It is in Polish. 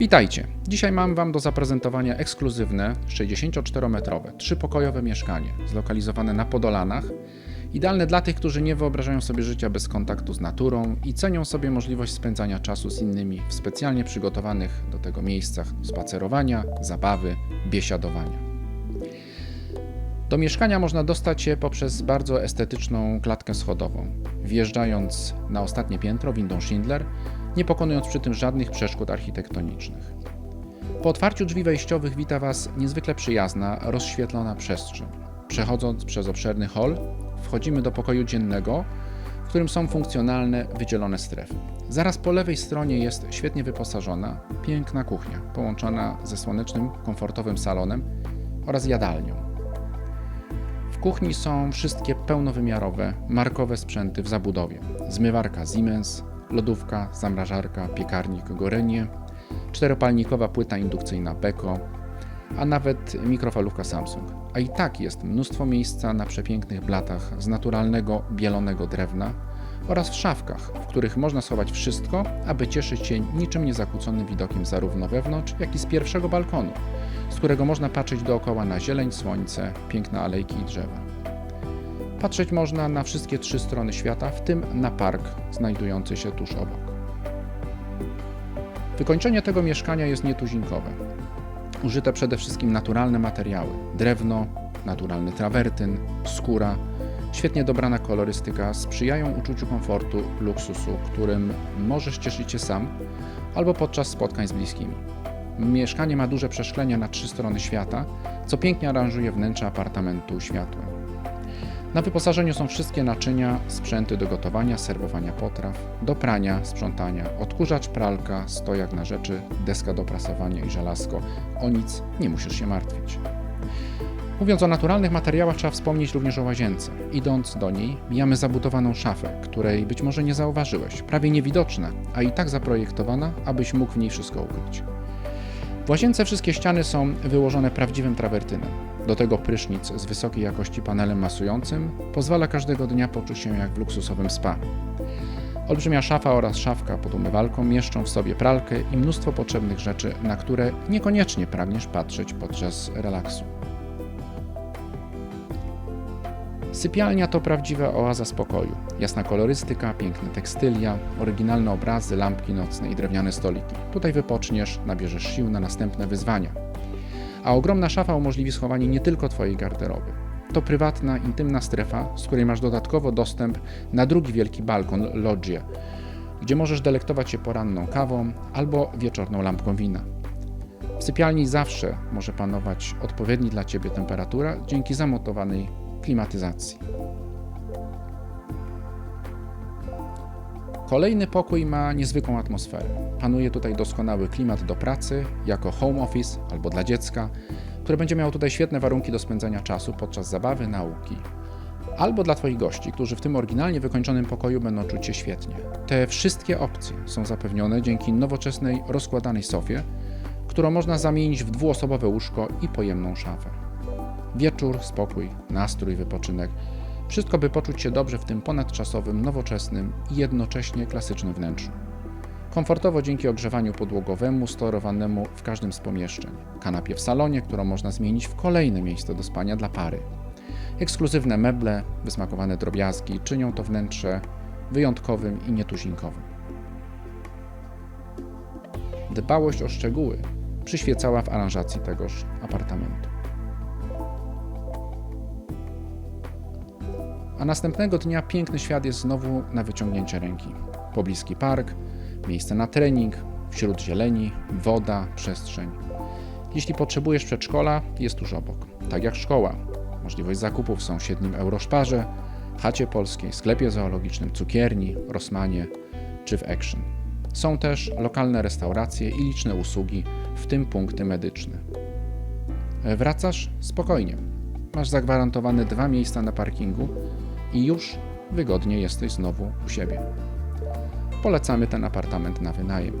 Witajcie. Dzisiaj mam Wam do zaprezentowania ekskluzywne 64-metrowe, trzypokojowe mieszkanie zlokalizowane na Podolanach. Idealne dla tych, którzy nie wyobrażają sobie życia bez kontaktu z naturą i cenią sobie możliwość spędzania czasu z innymi w specjalnie przygotowanych do tego miejscach spacerowania, zabawy, biesiadowania. Do mieszkania można dostać się poprzez bardzo estetyczną klatkę schodową, wjeżdżając na ostatnie piętro windą Schindler, nie pokonując przy tym żadnych przeszkód architektonicznych. Po otwarciu drzwi wejściowych wita Was niezwykle przyjazna, rozświetlona przestrzeń. Przechodząc przez obszerny hol, wchodzimy do pokoju dziennego, w którym są funkcjonalne, wydzielone strefy. Zaraz po lewej stronie jest świetnie wyposażona, piękna kuchnia, połączona ze słonecznym, komfortowym salonem oraz jadalnią. Kuchni są wszystkie pełnowymiarowe, markowe sprzęty w zabudowie. Zmywarka Siemens, lodówka, zamrażarka, piekarnik Gorenie, czteropalnikowa płyta indukcyjna Beko, a nawet mikrofalówka Samsung. A i tak jest mnóstwo miejsca na przepięknych blatach z naturalnego, bielonego drewna oraz w szafkach, w których można schować wszystko, aby cieszyć się niczym niezakłóconym widokiem zarówno wewnątrz, jak i z pierwszego balkonu, z którego można patrzeć dookoła na zieleń, słońce, piękne alejki i drzewa. Patrzeć można na wszystkie trzy strony świata, w tym na park znajdujący się tuż obok. Wykończenie tego mieszkania jest nietuzinkowe. Użyte przede wszystkim naturalne materiały: drewno, naturalny trawertyn, skóra. Świetnie dobrana kolorystyka sprzyjają uczuciu komfortu, luksusu, którym możesz cieszyć się sam albo podczas spotkań z bliskimi. Mieszkanie ma duże przeszklenia na trzy strony świata, co pięknie aranżuje wnętrze apartamentu światłem. Na wyposażeniu są wszystkie naczynia, sprzęty do gotowania, serwowania potraw, do prania, sprzątania, odkurzacz, pralka, stojak na rzeczy, deska do prasowania i żelazko. O nic nie musisz się martwić. Mówiąc o naturalnych materiałach, trzeba wspomnieć również o łazience. Idąc do niej, mijamy zabudowaną szafę, której być może nie zauważyłeś, prawie niewidoczna, a i tak zaprojektowana, abyś mógł w niej wszystko ukryć. W łazience wszystkie ściany są wyłożone prawdziwym trawertynem. Do tego prysznic z wysokiej jakości panelem masującym pozwala każdego dnia poczuć się jak w luksusowym spa. Olbrzymia szafa oraz szafka pod umywalką mieszczą w sobie pralkę i mnóstwo potrzebnych rzeczy, na które niekoniecznie pragniesz patrzeć podczas relaksu. Sypialnia to prawdziwa oaza spokoju. Jasna kolorystyka, piękne tekstylia, oryginalne obrazy, lampki nocne i drewniane stoliki. Tutaj wypoczniesz, nabierzesz sił na następne wyzwania. A ogromna szafa umożliwi schowanie nie tylko Twojej garderoby. To prywatna, intymna strefa, z której masz dodatkowo dostęp na drugi wielki balkon, loggia, gdzie możesz delektować się poranną kawą albo wieczorną lampką wina. W sypialni zawsze może panować odpowiedni dla Ciebie temperatura dzięki zamontowanej klimatyzacji. Kolejny pokój ma niezwykłą atmosferę. Panuje tutaj doskonały klimat do pracy, jako home office albo dla dziecka, które będzie miało tutaj świetne warunki do spędzania czasu podczas zabawy, nauki. Albo dla Twoich gości, którzy w tym oryginalnie wykończonym pokoju będą czuć się świetnie. Te wszystkie opcje są zapewnione dzięki nowoczesnej, rozkładanej sofie, którą można zamienić w dwuosobowe łóżko i pojemną szafę. Wieczór, spokój, nastrój, wypoczynek. Wszystko, by poczuć się dobrze w tym ponadczasowym, nowoczesnym i jednocześnie klasycznym wnętrzu. Komfortowo dzięki ogrzewaniu podłogowemu, sterowanemu w każdym z pomieszczeń. Kanapie w salonie, którą można zmienić w kolejne miejsce do spania dla pary. Ekskluzywne meble, wysmakowane drobiazgi czynią to wnętrze wyjątkowym i nietuzinkowym. Dbałość o szczegóły przyświecała w aranżacji tegoż apartamentu. A następnego dnia piękny świat jest znowu na wyciągnięcie ręki. Pobliski park, miejsce na trening, wśród zieleni, woda, przestrzeń. Jeśli potrzebujesz przedszkola, jest tuż obok. Tak jak szkoła. Możliwość zakupów w sąsiednim Euroszparze, chacie polskiej, sklepie zoologicznym, cukierni, Rossmanie czy w Action. Są też lokalne restauracje i liczne usługi, w tym punkty medyczne. Wracasz spokojnie. Masz zagwarantowane dwa miejsca na parkingu i już wygodnie jesteś znowu u siebie. Polecamy ten apartament na wynajem.